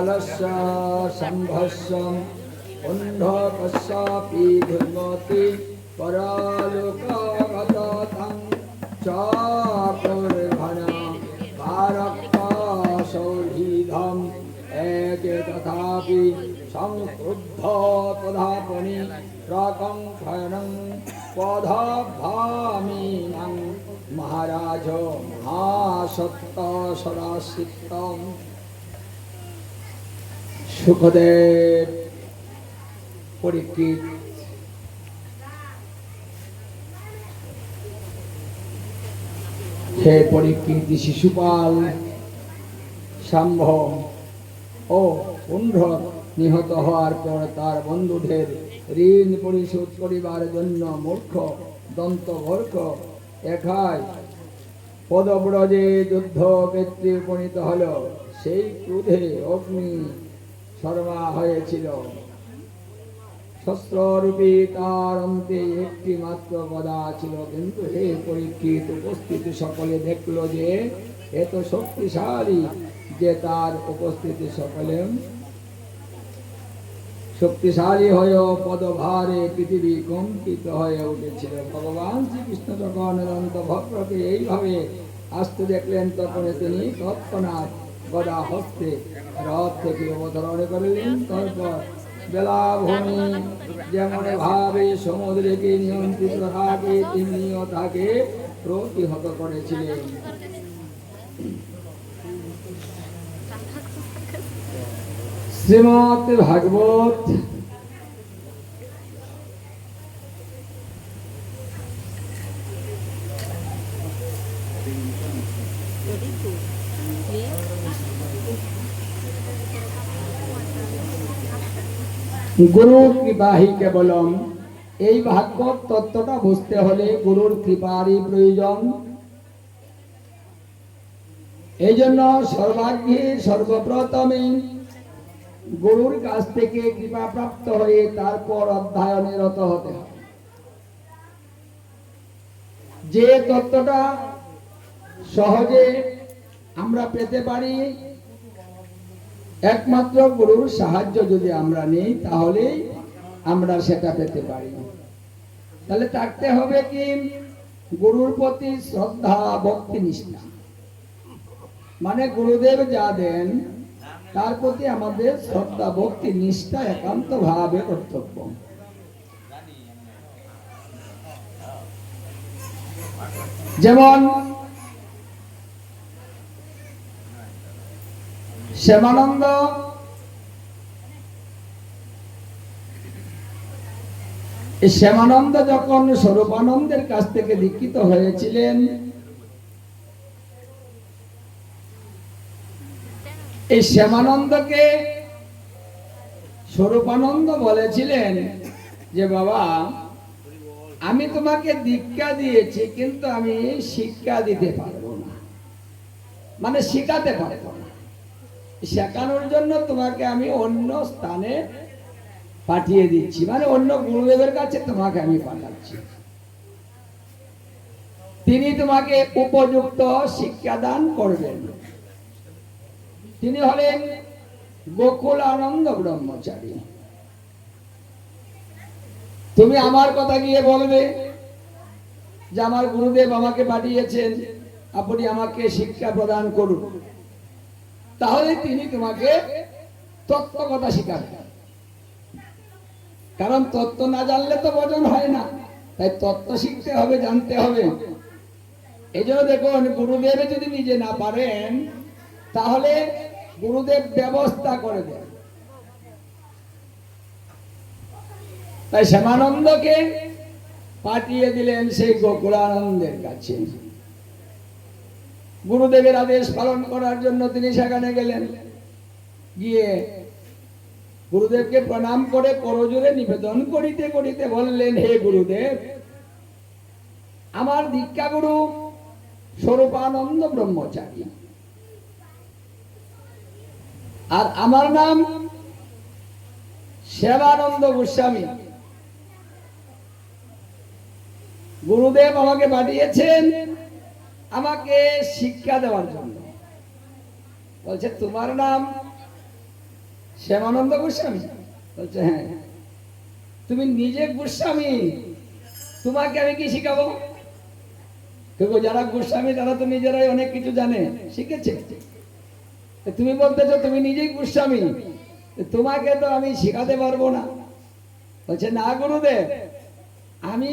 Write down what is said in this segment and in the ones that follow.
शेषो कालस्य सम्भस्यम् अन्धकस्यापि धर्मति परालोकगतं चाकुर्घना कारक्तासौहीधम् एके तथापि संक्रुद्ध तदापनि प्रकङ्खनं पदभामीनं महाराज महासत्त सदासितम् সুখদেব হে পরীক্ষিত শিশুপাল সাম্ভ ও পুণ্ড নিহত হওয়ার পর তার বন্ধুদের ঋণ পরিশোধ করিবার জন্য মূর্খ দন্ত মূর্খ একাই পদব্রজে যুদ্ধ ব্যক্তি উপনীত হল। সেই ক্রোধে অগ্নি শর্মা হয়েছিল। শস্ত্ররূপী তার অন্তে একটি মাত্র গদা ছিল। কিন্তু হে পরীক্ষিত, উপস্থিতি সকলে দেখল যে এত শক্তিশালী যে তার উপস্থিতি সকলে। শক্তিশালী হয়েও পদভারে পৃথিবী কম্পিত হয়ে উঠেছিল। ভগবান শ্রীকৃষ্ণ যখন ভক্তকে এইভাবে আসতে দেখলেন, তখন তিনি তৎক্ষণাৎ গদা হস্তে রথ থেকে অবতরণ করলেন। তারপর বেলাভূমি যেমন ভাবে সমুদ্রকে নিয়ন্ত্রিত থাকে তেমনিও তাকে প্রতিহত করেছিলেন। শ্রীমৎ ভাগবত গুরু কৃপাহি কেবলম। এই ভাগবত তত্ত্বটা বুঝতে হলে গুরুর কৃপারই প্রয়োজন। এই জন্য সর্বাগ্যে সর্বপ্রথমে গুরুর কাছ থেকে কৃপা প্রাপ্ত হয়ে তারপর অধ্যয়নে রত হতে হবে। যে তত্ত্বটা সহজে আমরা পেতে পারি একমাত্র গুরুর সাহায্য যদি আমরা নেই তাহলে আমরা সেটা পেতে পারি। তাহলে থাকতে হবে কি? গুরুর প্রতি শ্রদ্ধা, ভক্তি, নিষ্ঠা। মানে গুরুদেব যা দেন, তার প্রতি আমাদের শ্রদ্ধা, ভক্তি, নিষ্ঠা একান্ত ভাবে কর্তব্য। যেমন শ্যামানন্দ? শ্যামানন্দ যখন স্বরূপানন্দের কাছ থেকে দীক্ষিত হয়েছিলেন এই শ্যামানন্দকে স্বরূপানন্দ বলেছিলেন যে, বাবা, আমি তোমাকে দীক্ষা দিয়েছি, কিন্তু আমি শিক্ষা দিতে পারব না। মানে শিখাতে পারব না। শেখানোর জন্য তোমাকে আমি অন্য স্থানে পাঠিয়ে দিচ্ছি। মানে অন্য গুরুদেবের কাছে তোমাকে আমি পাঠাচ্ছি। তিনি তোমাকে উপযুক্ত শিক্ষাদান করবেন। তিনি হলেন গোকুল আনন্দ ব্রহ্মচারী। তুমি আমার কথা গিয়ে বলবে যে আমার গুরুদেব আমাকে পাঠিয়েছেন, আপনি আমাকে শিক্ষা প্রদান করুন। তাহলে তিনি তোমাকে তত্ত্ব কথা শিখাবেন কারণ তত্ত্ব না জানলে তো বজন হয় না। তাই তত্ত্ব শিখতে হবে, জানতে হবে। এই জন্য দেখুন, গুরুদেব যদি নিজে না পারেন, তাহলে গুরুদেব ব্যবস্থা করে দেন। তাই শ্যামানন্দকে পাঠিয়ে দিলেন সেই গোকুলানন্দের কাছে। গুরুদেবের আদেশ পালন করার জন্য তিনি সেখানে গেলেন। গিয়ে গুরুদেবকে প্রণাম করে করজোরে নিবেদন করিতে করিতে বললেন, হে গুরুদেব, আমার দীক্ষা গুরু স্বরূপানন্দ ব্রহ্মচারী। আর আমার নাম সেবানন্দ গোস্বামী। গুরুদেব আমাকে পাঠিয়েছেন আমাকে শিক্ষা দেওয়ার জন্য। বলছে, তোমার নাম শ্যামানন্দ গোস্বামী? বলছে হ্যাঁ। তুমি নিজে গোস্বামী? তোমাকে আমি কি শিখাবো? দেখো, যারা গোস্বামী, তারা তো নিজেরাই অনেক কিছু জানে, শিখেছে। তুমি বলতেছো, তুমি নিজেই গোস্বামী? তোমাকে তো আমি শেখাতে পারব না। বলছে, না গুরুদেব, আমি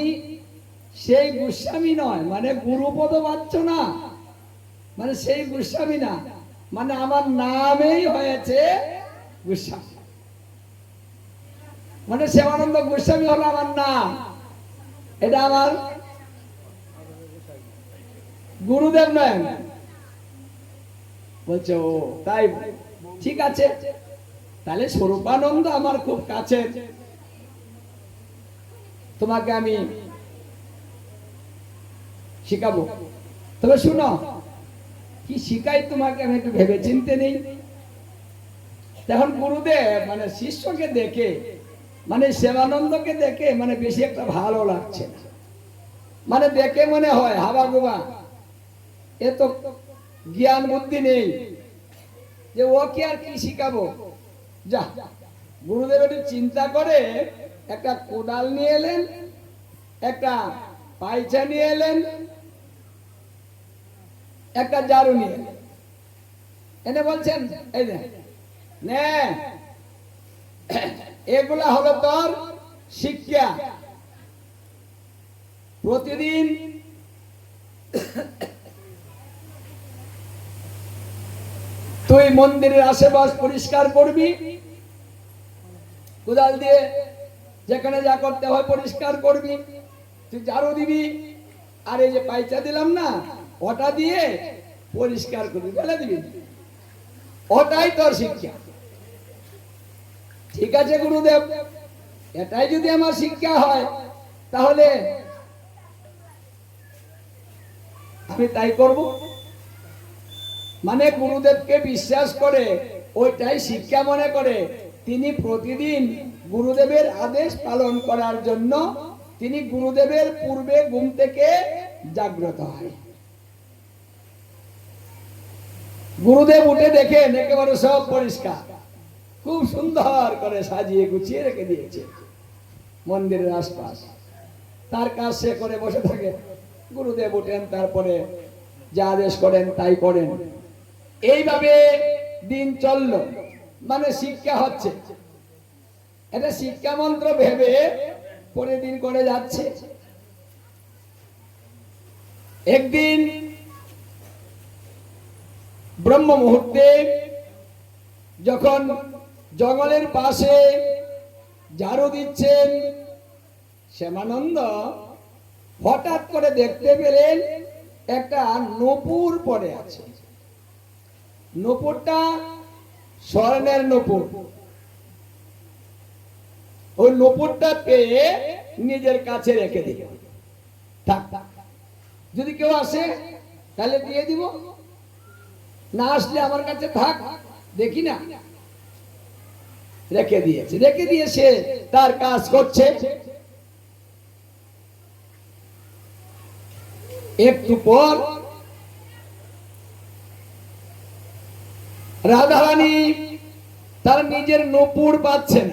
সেই গোস্বামী নয় মানে গুরুপদ পাচ্ছ না মানে সেই গোস্বামী না মানে আমার নামেই হয়েছে গোস্বামী। মানে শ্যামানন্দ গোস্বামী হলো আমার নাম। এটা আমার গুরুদেব নয়। বলছে, ও, তাই ঠিক আছে। তাহলে স্বরূপানন্দ আমার খুব কাছে তোমাকে আমি শিখাবো। তবে শুনো, কি শিখাই তোমাকে আমি একটু ভেবে চিনতে নেই? তখন গুরুদেব মানে শিষ্যকে দেখে মানে সেবানন্দকে দেখে মানে বেশি একটা ভালো লাগছে মানে দেখে মনে হয়, হাবা গোবা এ তো জ্ঞান বুদ্ধি নেই, যে ও কি আর কি শিখাবো? যা, গুরুদেব একটু চিন্তা করে, একটা কোদাল নিয়ে এলেন, একটা পাইচা নিয়ে এলেন একটা জারু নিয়ে। এনে বলছেন, এই নে। এগুলা হলো তোর শিক্ষা। প্রতিদিন তুই মন্দিরের আশেপাশ পরিষ্কার করবি। কোদাল দিয়ে যেখানে যা করতে হয় পরিষ্কার করবি। তুই ঝাড়ু দিবি। আর এই যে পাইচা দিলাম না ওটা দিয়ে পরিষ্কার করবি ফেলে দিবি। ওটাই তোর শিক্ষা। ঠিক আছে, গুরুদেব। এটাই যদি আমার শিক্ষা হয়, তাহলে আমি তাই করব। মানে গুরুদেবকে বিশ্বাস করে, ওইটাই শিক্ষা মনে করে, তিনি প্রতিদিন গুরুদেবের আদেশ পালন করার জন্য তিনি গুরুদেবের পূর্বে ঘুম থেকে জাগ্রত হয়। গুরুদেব উঠে দেখেন, একেবারে সব পরিষ্কার। খুব সুন্দর করে সাজিয়ে গুছিয়ে রেখে দিয়েছে মন্দিরের আশপাশ। তার কাজ সে করে বসে থাকে। গুরুদেব উঠেন, তারপরে যা আদেশ করেন তাই করেন। এইভাবে দিন চলল। মানে শিক্ষা হচ্ছে। এটা শিক্ষা মন্ত্র ভেবে পরে দিন করে যাচ্ছে। একদিন ব্রহ্ম মুহূর্তে যখন জঙ্গলের পাশে ঝাড়ু দিচ্ছেন শ্যামানন্দ, হঠাৎ করে দেখতে পেলেন একটা নপুর পড়ে আছে। নপুরটা স্বর্ণের নপুর। ওই নপুরটা পেয়ে নিজের কাছে রেখে দিল যদি কেউ আসে, তাহলে দিয়ে দিব। না আসলে আমার কাছে থাক, দেখি না। রেখে দিয়েছে, রেখে দিয়ে সে তার কাজ করছে। একটু পর রাধারানী তার নিজের নপুর পাচ্ছেন।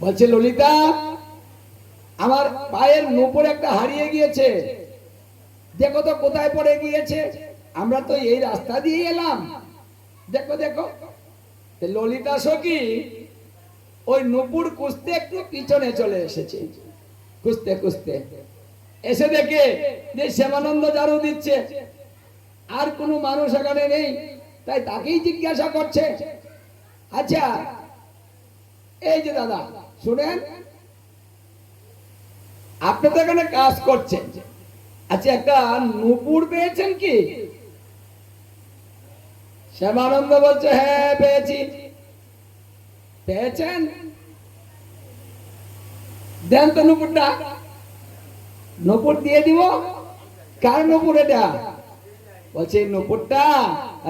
বলছে, ললিতা, আমার পায়ের নপুর একটা হারিয়ে গিয়েছে। দেখো তো কোথায় পড়ে গিয়েছে। আমরা তো এই রাস্তা দিয়ে এলাম। দেখো দেখো। ললিতা সখী, ওই নপুর কুস্তে একটু পিছনে চলে এসেছে। কুস্তে কুস্তে এসে দেখে যে শ্যামানন্দ ঝাড়ু দিচ্ছে। আর কোনো মানুষ এখানে নেই, তাই তাকেই জিজ্ঞাসা করছে। আচ্ছা এই যে দাদা, শুনেন। আপনি তো এখানে কাজ করছেন। আচ্ছা একটা নুপুর পেয়েছেন কি? শ্যামানন্দ বলছে হ্যাঁ পেয়েছি। পেয়েছেন? দেন তো নুপুরটা। নুপুর দিয়ে দিব। কার নুপুর এটা? বলছে, নুপুরটা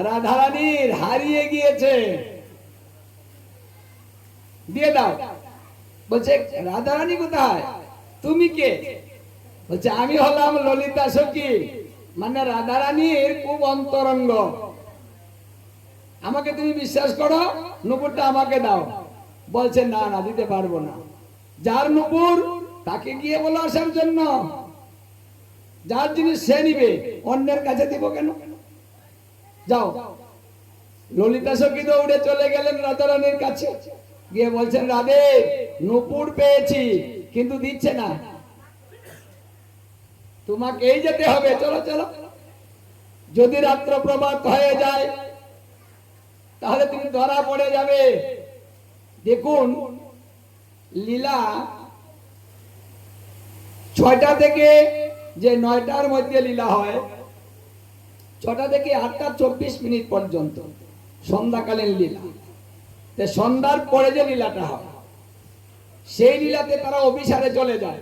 রাধারানীর, হারিয়ে গিয়েছে। দিয়ে দাও। বলছে, রাধারানী কোথায়? তুমি কে? বলছে, আমি হলাম ললিতা সখী। মানে রাধারানীর খুব অন্তরঙ্গ। আমাকে তুমি বিশ্বাস করো? নুপুরটা আমাকে দাও। বলছে, না না, দিতে পারব না। যার নুপুর, তাকে গিয়ে বলো আসার জন্য। যার জিনিস সে নিবে, অন্যের কাছে দিব কেন? যাও। ললিতা সখী দৌড়ে চলে গেলেন রাধারানীর কাছে। গিয়ে বলছেন, রাধে, নুপুর পেয়েছি, কিন্তু দিচ্ছে না। তোমাকেই যেতে হবে, চলো চলো। যদি রাত্র প্রভাত হয়ে যায়, তাহলে তুমি ধরা পড়ে যাবে। দেখুন, লীলা ছয়টা থেকে যে নয়টার মধ্যে লীলা হয়, ছটা থেকে আটটা চব্বিশ মিনিট পর্যন্ত সন্ধ্যাকালীন লীলা। সন্ধ্যার পরে যে লীলাটা হয়, সেই লীলাতে তারা অভিসারে চলে যায়।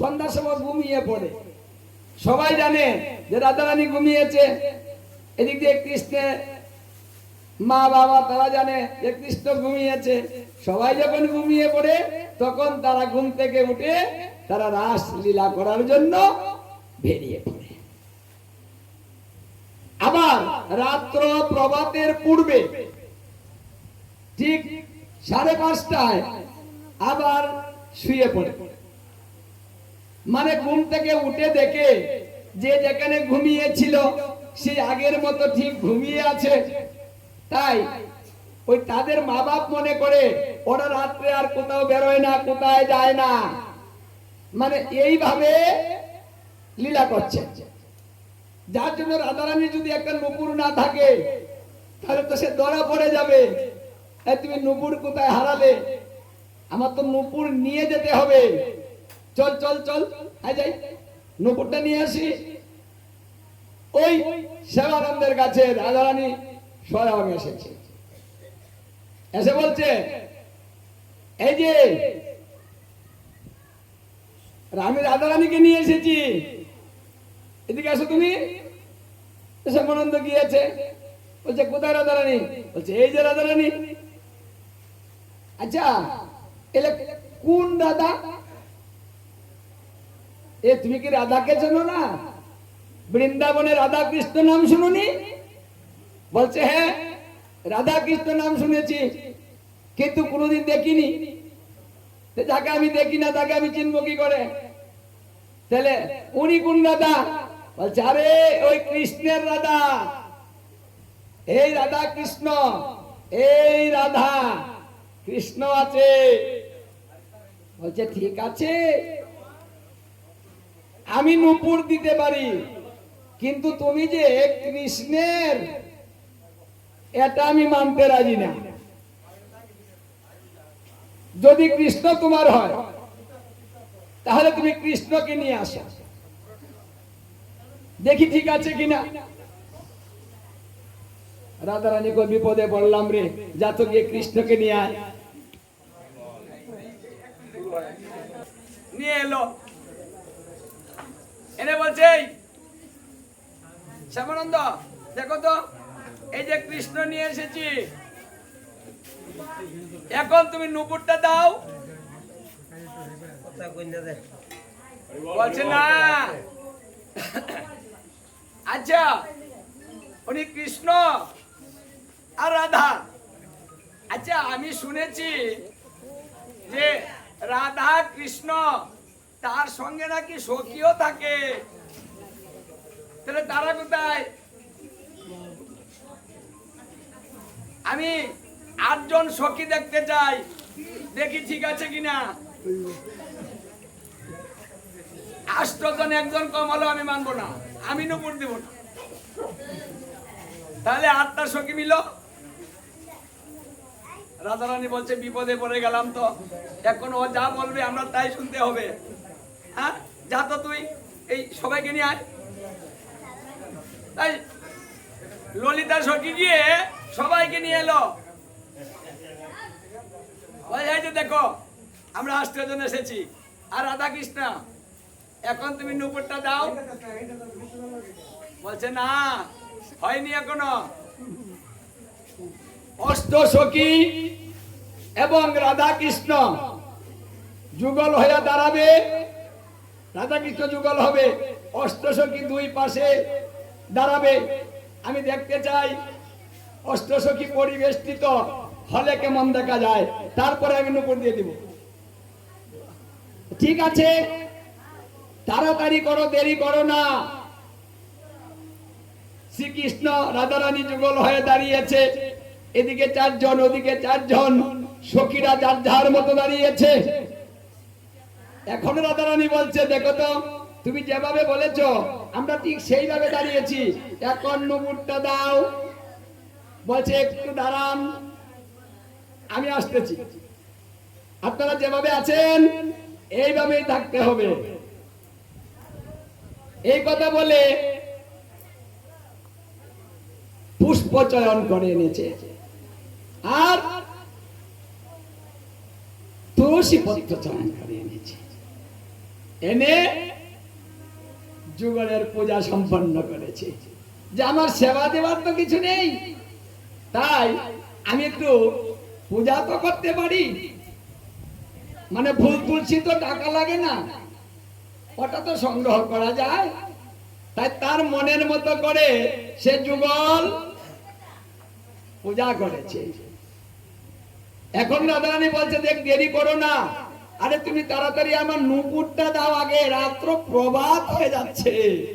সন্ধ্যার সময় ঘুমিয়ে পড়ে। সবাই জানে যে রাধারানী ঘুমিয়েছে। এদিক দিয়ে কৃষ্ণের মা বাবা তারা জানে যে কৃষ্ণ ঘুমিয়েছে। সবাই যখন ঘুমিয়ে পড়ে, তখন তারা ঘুম থেকে উঠে তারা রাস লীলা করার জন্য বেরিয়ে পড়ে। আবার রাত্র প্রভাতের পূর্বে ঠিক সাড়ে পাঁচটায় আবার শুয়ে পড়ে। মানে ঘুম থেকে উঠে দেখে যে যেখানে ঘুমিয়েছিল, সে আগের মতো ঠিক ঘুমিয়ে আছে। তাই ওই তাদের মা বাপ মনে করে, ওরা রাত্রে আর কোথাও বেরোয় না, কোথায় যায় না। মানে এইভাবে লীলা করছে। যার জন্য রাধারানী যদি একটা নুপুর না থাকে, তাহলে তো সে ধরা পড়ে যাবে। তুমি নুপুর কোথায় হারালে? আমার তো নুপুর নিয়ে যেতে হবে। চল চল চল। আয় যাই। নুপুরটা নিয়ে আসি। ওই সেবানন্দের কাছে রাধারানী স্বয়ং এসেছে। এসে বলছে, এই যে, আমি রাধারানীকে নিয়ে এসেছি। এদিকে আসো তুমি। শ্যামানন্দ গিয়েছে। বলছে, কোথায় রাধারানী? বলছে, এই যে রাধারানী। আচ্ছা এলে কোন রাধা? এ, তুমি কি রাধাকে চেনো না? বৃন্দাবনে রাধা কৃষ্ণ নাম শুনুনি? বলছে হ্যাঁ রাধা কৃষ্ণ নাম শুনেছি, কিন্তু কোনোদিন দেখিনি। যাকে আমি দেখি না, তাকে আমি চিনবো কি করে? তাহলে উনি কোন রাধা? বলছে, আরে, ওই কৃষ্ণের রাধা। এই রাধা কৃষ্ণ এই রাধা, কৃষ্ণ আছে। বলছে, ঠিক আছে। আমি নুপুর দিতে পারি, কিন্তু তুমি যে কৃষ্ণের, এটা আমি মানতে রাজি না। যদি কৃষ্ণ তোমার হয়, তাহলে তুমি কৃষ্ণকে নিয়ে আসো। দেখি ঠিক আছে কিনা? রাধারানী কো বিপদে পড়লাম রে, যা তো গিয়ে কৃষ্ণকে নিয়ে আয়। নিয়ে এলো। এনে বলছে "এই, শ্যামানন্দ দেখো তো এই যে কৃষ্ণ নিয়ে এসেছি। এখন তুমি নুপুরটা দাও। বলছে না। আচ্ছা উনি কৃষ্ণ আর রাধা। আচ্ছা আমি শুনেছি যে রাধা কৃষ্ণ তার সঙ্গে নাকি সখীও থাকে? তাহলে তারা কোথায়? আমি আটজন সখী দেখতে চাই। দেখি ঠিক আছে কিনা? আষ্টজন, একজন কম হলেও আমি মানবো না। আমি নুপুর দিব না। তাহলে আটটা সখী মিল। রাজা রানী বলছে, বিপদে পড়ে গেলাম তো। এখন ও যা বলবে, আমরা তাই শুনতে হবে। হ্যাঁ যা তুই এই সবাইকে নিয়ে আয়। তাই ললিতা সখী গিয়ে সবাইকে নিয়ে এলো। এই যে দেখো, আমরা আষ্টজন এসেছি। আর রাধা কৃষ্ণ এখন তুমি নুপুরটা দাও। বলছে, না, হয়নি এখনও। অষ্ট সখী এবং রাধা কৃষ্ণ যুগল হয়ে দাঁড়াবে। রাধাকৃষ্ণ যুগল হবে অষ্টসখী দুই পাশে দাঁড়াবে। আমি দেখতে চাই অষ্টসখী পরিবেষ্টিত হলে কেমন দেখা যায়? তারপরে আমি নুপুর দিয়ে দিব। ঠিক আছে, তাড়াতাড়ি করো, দেরি করো না। শ্রীকৃষ্ণ রাধারানী যুগল হয়ে দাঁড়িয়েছে। এদিকে চারজন, ওদিকে চারজন। সখীরা যার যার মতো দাঁড়িয়েছে। এখন রাধারানী বলছে, দেখো তো, তুমি যেভাবে বলেছ, আমরা ঠিক সেইভাবে দাঁড়িয়েছি। এখন নুপুরটা দাও। বলছে, একটু দাঁড়ান, আমি আসতেছি। আপনারা যেভাবে আছেন, এইভাবেই থাকতে হবে। এই কথা বলে পুষ্প চয়ন করে এনেছে। আর তুলসী পত্র চয়ন করে এনেছে। এনে যুগলের পূজা সম্পন্ন করেছে। যে আমার সেবা দেওয়ার তো কিছু নেই। তাই আমি একটু পূজা তো করতে পারি। মানে ফুল তুলসী তো টাকা লাগে না। ওটা তো সংগ্রহ করা যায়। তাই তার মনের মতো করে সে যুগল পূজা করেছে। এখন রাধারানী বলছে, দেখ দেরি করো না। আরে তুমি তাড়াতাড়ি আমার নুপুরটা দাও আগে, রাত্র প্রভাত হয়ে যাচ্ছে।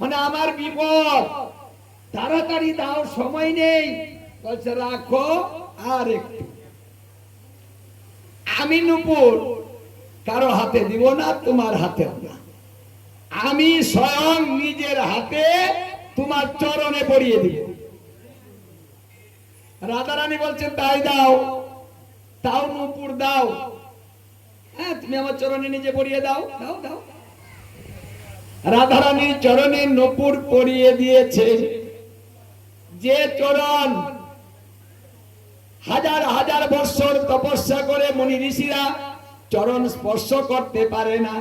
মানে আমার বিপদ। তাড়াতাড়ি দাও, সময় নেই। বলছে, রাখো আর একটু। আমি নুপুর, কারও হাতে দিব না, তোমার হাতে না। আমি স্বয়ং নিজের হাতে তোমার চরণে পড়িয়ে দিব। রাধারানী বলছে তাই দাও। তাও নুপুর দাও। হ্যাঁ তুমি আমার চরণে নিজে পড়িয়ে দাও দাও দাও। রাধারানীর চরণে নপুর পরিয়ে দিয়েছে। যে চরণ হাজার হাজার বৎসর তপস্যা করে মুনি ঋষিরা চরণ স্পর্শ করতে পারে না,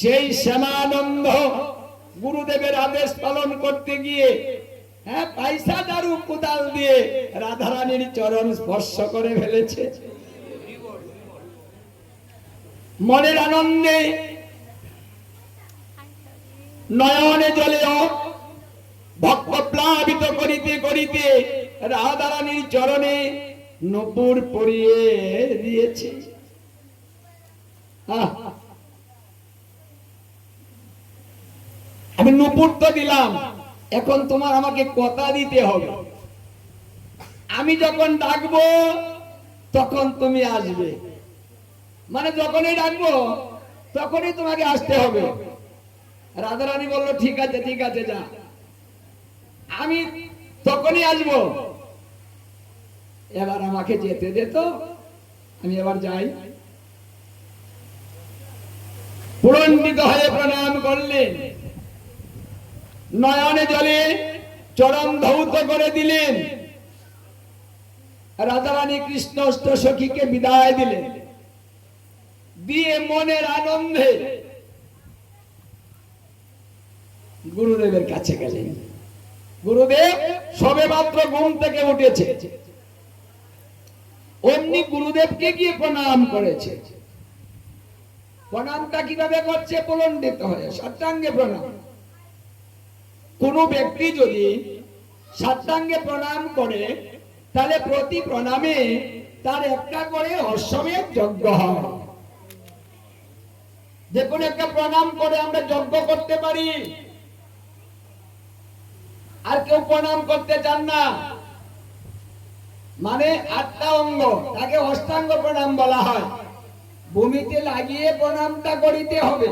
সেই শ্যামানন্দ গুরুদেবের আদেশ পালন করতে গিয়ে হ্যাঁ পয়সা দারু কোদাল দিয়ে রাধারানীর চরণ স্পর্শ করে ফেলেছে। মনের আনন্দে নয়নে জলেও ভক্ত প্লাবিত করিতে করিতে রাধারানীর চরণে নপুর পরিয়ে দিয়েছে। আমি নপুর তো দিলাম, এখন তোমার আমাকে কথা দিতে হবে। আমি যখন ডাকবো, তখন তুমি আসবে। মানে যখনই ডাকবো, তখনই তোমাকে আসতে হবে। রাধা রানী বলল, ঠিক আছে ঠিক আছে, যা। আমি তখনই আসব। এবার আমাকে যেতে দে তো। আমি এবার যাই। পুরন্ডিত হয়ে প্রণাম করলেন নয়নে জলে চরম ধৌত করে দিলেন। রাধারানী কৃষ্ণ অষ্ট সখীকে বিদায় দিলেন। দিয়ে মনের আনন্দে। গুরুদেবের কাছে গেলেন। গুরুদেব সবে মাত্র ঘুম থেকে উঠেছে। অমনি গুরুদেবকে গিয়ে প্রণাম করেছে। প্রণামটা কীভাবে করছে প্রলণ্ডিত হয়ে সত্যাঙ্গে প্রণাম। কোন ব্যক্তি যদি সাষ্টাঙ্গে প্রণাম করে, তাহলে প্রতি প্রণামে তার একটা করে অশ্বমেধ যজ্ঞ হয়। যে কোনো একটা প্রণাম করে আমরা যজ্ঞ করতে পারি। আর কেউ প্রণাম করতে চান না। মানে আটটা অঙ্গ, তাকে অষ্টাঙ্গ প্রণাম বলা হয়। ভূমিতে লাগিয়ে প্রণামটা করিতে হবে,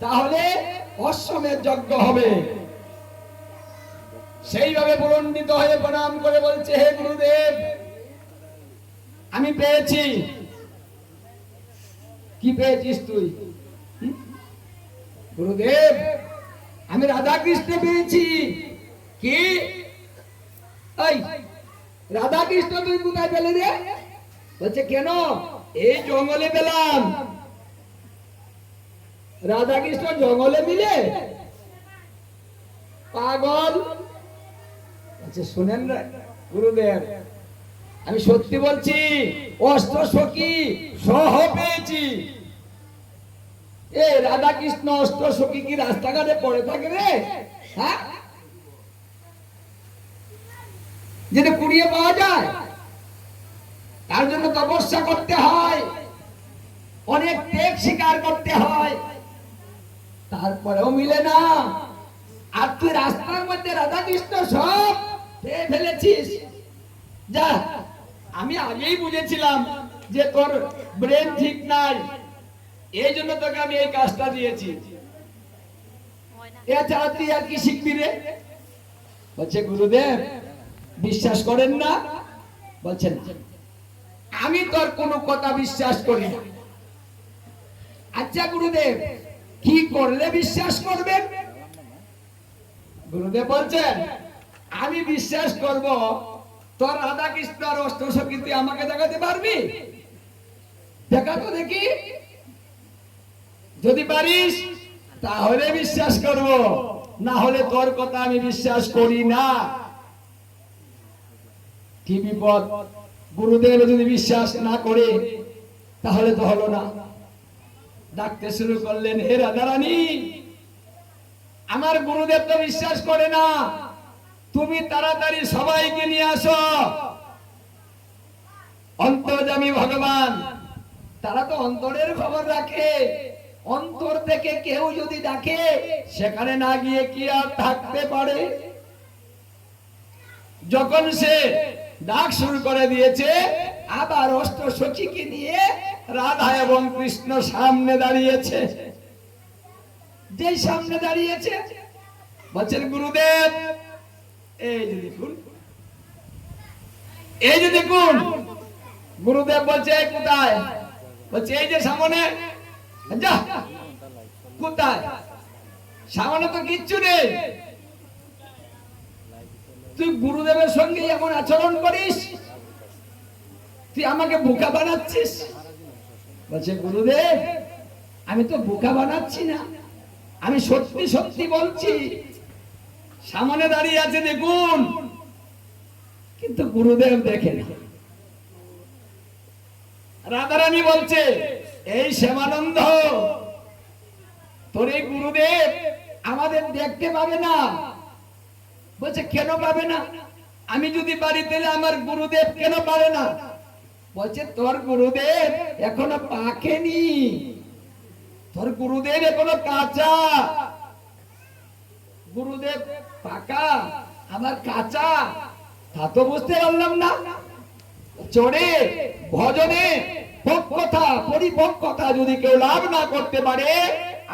তাহলে অশ্বমের যজ্ঞ হবে। সেইভাবে পুরন্ডিত হয়ে প্রণাম করে বলছে, হে গুরুদেব, আমি পেয়েছি। কি পেয়েছিস তুই? গুরুদেব, আমি রাধা কৃষ্ণ পেয়েছি। কি? রাধা কৃষ্ণ তুই কোথায় পেলে রে? বলছে, কেন? এই জঙ্গলে পেলাম। রাধা কৃষ্ণ জঙ্গলে মিলে? পাগল। আচ্ছা শুনেন গুরুদেব, আমি সত্যি বলছি অস্ত্র সখী সহ পেয়েছি। এ রাধা কৃষ্ণ অষ্ট সখী কি রাস্তাঘাটে পড়ে থাকে রে? হ্যাঁ? যেটা কুড়িয়ে পাওয়া যায়, তার জন্য তপস্যা করতে হয়, অনেক ত্যাগ স্বীকার করতে হয়, তারপরেও মিলে না। আর তুই রাস্তার মধ্যে রাধা কৃষ্ণ সব পেয়ে ফেলেছিস? যা, আমি আগেই বুঝেছিলাম যে তোর ব্রেন ঠিক নাই। এই জন্য তোকে আমি এই কাজটা দিয়েছি। এছাড়া তুই আর কি শিখবি রে? বলছে, গুরুদেব, বিশ্বাস করেন না? বলছেন, আমি তোর কোনো কথা বিশ্বাস করি না। আচ্ছা গুরুদেব, কি করলে বিশ্বাস করবেন? গুরুদেব বলছেন, আমি বিশ্বাস করব, তোর রাধা কৃষ্ণ আর অষ্টসখী তুই আমাকে দেখাতে পারবি? দেখা তো দেখি যদি পারিস, তাহলে বিশ্বাস করব। না হলে তোর কথা আমি বিশ্বাস করি না। কি বিপদ? গুরুদেব যদি বিশ্বাস না করে, তাহলে তো হলো না। ডাকতে শুরু করলেন, হে রাধারানী আমার গুরুদেব তো বিশ্বাস করে না। তুমি তাড়াতাড়ি সবাইকে নিয়ে আসো। অন্তর্জামী ভগবান, তারা তো অন্তরের খবর রাখে। অন্তর থেকে কেউ যদি ডাকে সেখানে না গিয়ে কি আর থাকতে পারে? যখন সে ডাক শুরু করে দিয়েছে, আবার অষ্ট সখীকে নিয়ে রাধা এবং কৃষ্ণ সামনে দাঁড়িয়েছে। যেই সামনে দাঁড়িয়েছে বলছেন গুরুদেব, এই যে দেখুন, এই যে দেখুন, গুরুদেব বলছে, কোথায়? বলছে, এই যে সামনে তুই গুরুদেবের সঙ্গে এমন আচরণ করিস? তুই আমাকে বোকা বানাচ্ছিস? বলছে, গুরুদেব, আমি তো বোকা বানাচ্ছি না। আমি সত্যি সত্যি বলছি, সামনে দাঁড়িয়ে আছে দেখুন। কিন্তু গুরুদেব দেখে না। রাধারানী বলছে এই শ্যামানন্দ, তোর এই গুরুদেব আমাদের দেখতে পাবে না। বলছে, কেন পাবে না? আমি যদি বাড়ি পেলে আমার গুরুদেব কেন পারে না? বলছে, তোর গুরুদেব এখনও পাকেনি। তোর গুরুদেব এখনও কাঁচা। গুরুদেব পাকা, আমার কাঁচা। তা তো বুঝতে পারলাম না। চড়ে, ভজনে পক্ষতা পরিপক্কতা যদি কেউ লাভ না করতে পারে,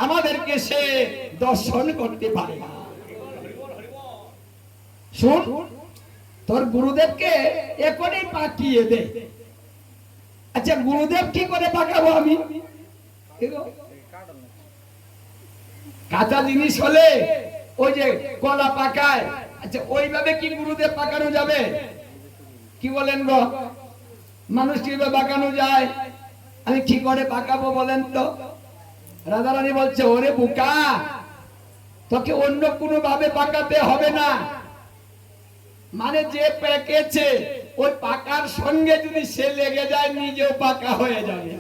আমাদেরকে সে দর্শন করতে পারে না। শুন, তোর গুরুদেবকে এখনই পাকিয়ে দে। আচ্ছা গুরুদেব কি করে পাকাবো আমি? কাঁচা জিনিস হলে ওই যে কলা পাকায়। আচ্ছা ওইভাবে কি গুরুদেব পাকানো যাবে? কি বলেন গো? মানুষ কীভাবে পাকানো যায়? আমি কি করে পাকাবো বলেন তো? রাধারানী বলছে, ওরে বুকা, তোকে অন্য কোনো ভাবে পাকাতে হবে না। মানে যে পেকেছে, ওই পাকার সঙ্গে যদি সে লেগে যায়, নিজেও পাকা হয়ে যাবে।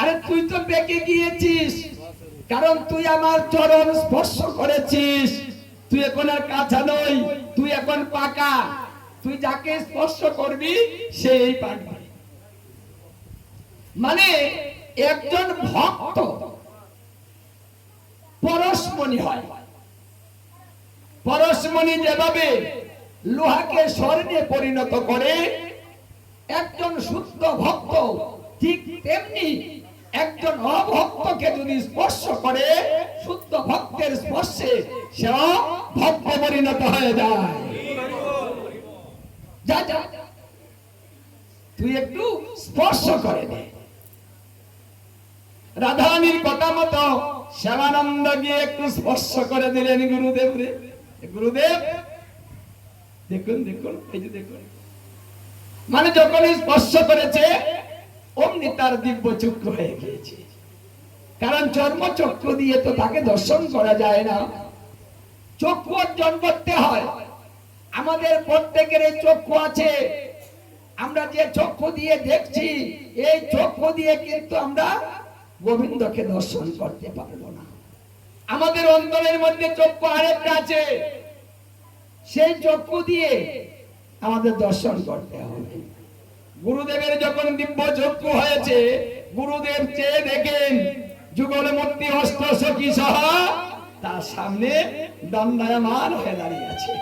আরে তুই তো পেকে গিয়েছিস, কারণ তুই আমার চরণ স্পর্শ করেছিস। তুই এখন আর কাঁচা নই, তুই এখন পাকা। তুই যাকে স্পর্শ করবি, সেই পাকবে মানে একজন ভক্ত পরশমণি হয়। পরশমণি যেভাবে লোহাকে স্বর্ণে পরিণত করে, একজন শুদ্ধ ভক্ত ঠিক তেমনি একজন অভক্তকে যদি স্পর্শ করে, শুদ্ধ ভক্তের স্পর্শে সে ভক্ত পরিণত হয়ে যায়। যা তুই একটু স্পর্শ করে দে রাধারানীর কথা মতো শ্যামানন্দ গিয়ে একটু স্পর্শ করে দিলেন গুরুদেব রে। গুরুদেব, দেখুন দেখুন, এই যে দেখুন। মানে যখন স্পর্শ করেছে, অমনি তার দিব্য চক্ষু হয়ে গিয়েছে। কারণ চর্মচক্র দিয়ে তো তাকে দর্শন করা যায় না। চক্ষু অর্জন করতে হয়। আমাদের প্রত্যেকের চক্ষু আছে। আমরা যে চক্ষু দিয়ে দেখছি, এই চক্ষু দিয়ে কিন্তু আমরা গোবিন্দকে দর্শন করতে পারব না। আমাদের অন্তরের মধ্যে চক্ষু আরেকটা আছে। সেই চক্ষু দিয়ে আমাদের দর্শন করতে হবে। গুরুদেবের যখন দিব্য চক্ষু হয়েছে, গুরুদেব চেয়ে দেখেন যুগল মূর্তি অষ্ট সখী সহ তার সামনে দণ্ডায়মান হয়ে দাঁড়িয়ে আছে।